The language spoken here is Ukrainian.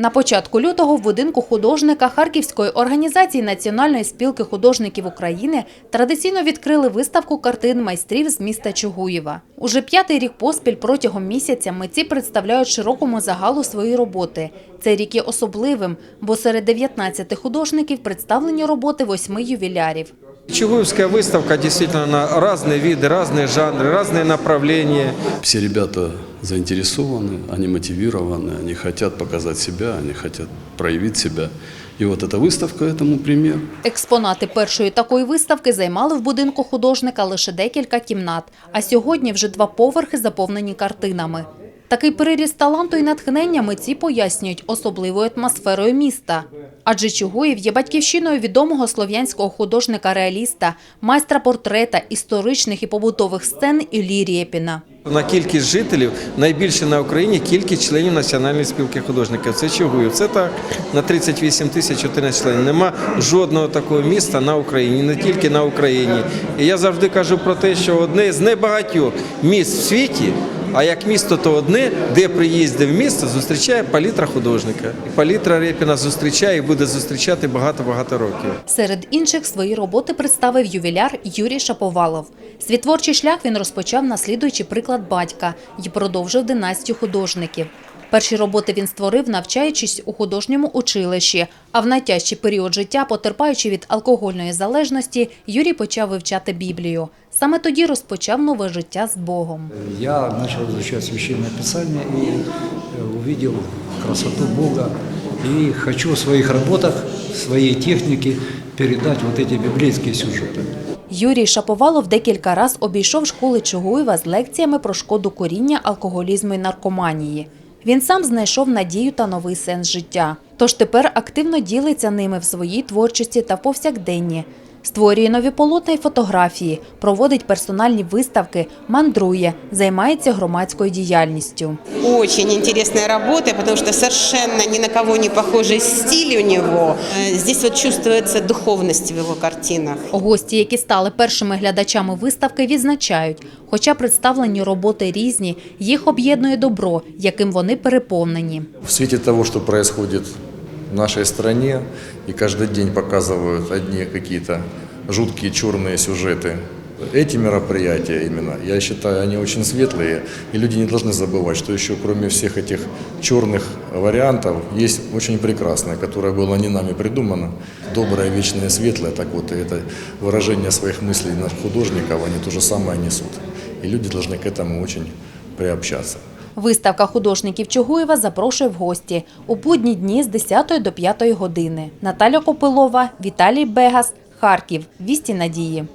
На початку лютого в будинку художника Харківської організації Національної спілки художників України традиційно відкрили виставку картин майстрів з міста Чугуєва. Уже п'ятий рік поспіль протягом місяця митці представляють широкому загалу свої роботи. Цей рік є особливим, бо серед 19 художників представлені роботи восьми ювілярів. Чугуевская выставка действительно на разные виды, разные жанры, разные направления. Все ребята заинтересованы, они мотивированы, они хотят показать себя, они хотят проявить себя. И вот эта выставка этому пример. Експонати першої такої виставки займали в будинку художника лише декілька кімнат, а сьогодні вже два поверхи заповнені картинами. Такий переріз таланту і натхнення митці пояснюють особливою атмосферою міста. Адже Чугуїв є батьківщиною відомого слов'янського художника-реаліста, майстра портрета, історичних і побутових сцен Іллі Рєпіна. На кількість жителів найбільше на Україні кількість членів Національної спілки художників. Це Чугуїв. Це так на 38 тисяч 14 членів. Нема жодного такого міста на Україні, не тільки на Україні. І я завжди кажу про те, що одне з небагатьох міст в світі. А як місто, то одне, де приїздив місто, зустрічає палітра художника. І палітра Репіна зустрічає і буде зустрічати багато-багато років. Серед інших свої роботи представив ювіляр Юрій Шаповалов. Свій творчий шлях він розпочав, наслідуючи приклад батька, і продовжив династію художників. Перші роботи він створив, навчаючись у художньому училищі. А в найтяжчий період життя, потерпаючи від алкогольної залежності, Юрій почав вивчати Біблію. Саме тоді розпочав нове життя з Богом. Я начал изучать Священное Писание и э, увидел красоту Бога. И хочу в своих работах, в своей технике передать вот эти библейские сюжеты. Юрій Шаповалов декілька раз обійшов школи Чугуєва з лекціями про шкоду коріння, алкоголізму і наркоманії. Він сам знайшов надію та новий сенс життя. Тож тепер активно ділиться ними в своїй творчості та повсякденні. Створює нові полотна й фотографії, проводить персональні виставки, мандрує, займається громадською діяльністю. Очень интересная работа, потому что совершенно ни на кого не похожий стиль у него. Э, Здесь вот чувствуется духовность в его картинах. Гості, які стали першими глядачами виставки, відзначають, хоча представлені роботи різні, їх об'єднує добро, яким вони переповнені. В свете того, что происходит в нашей стране, и каждый день показывают одни какие-то жуткие черные сюжеты, эти мероприятия именно, я считаю, они очень светлые, и люди не должны забывать, что еще кроме всех этих черных вариантов есть очень прекрасное, которое было не нами придумано, доброе, вечное, светлое, так вот, и это выражение своих мыслей наших художников, они то же самое несут, и люди должны к этому очень приобщаться. Виставка художників Чугуєва запрошує в гості у будні дні з 10 до 5 години. Наталя Копилова, Віталій Бегас, Харків. Вісті надії.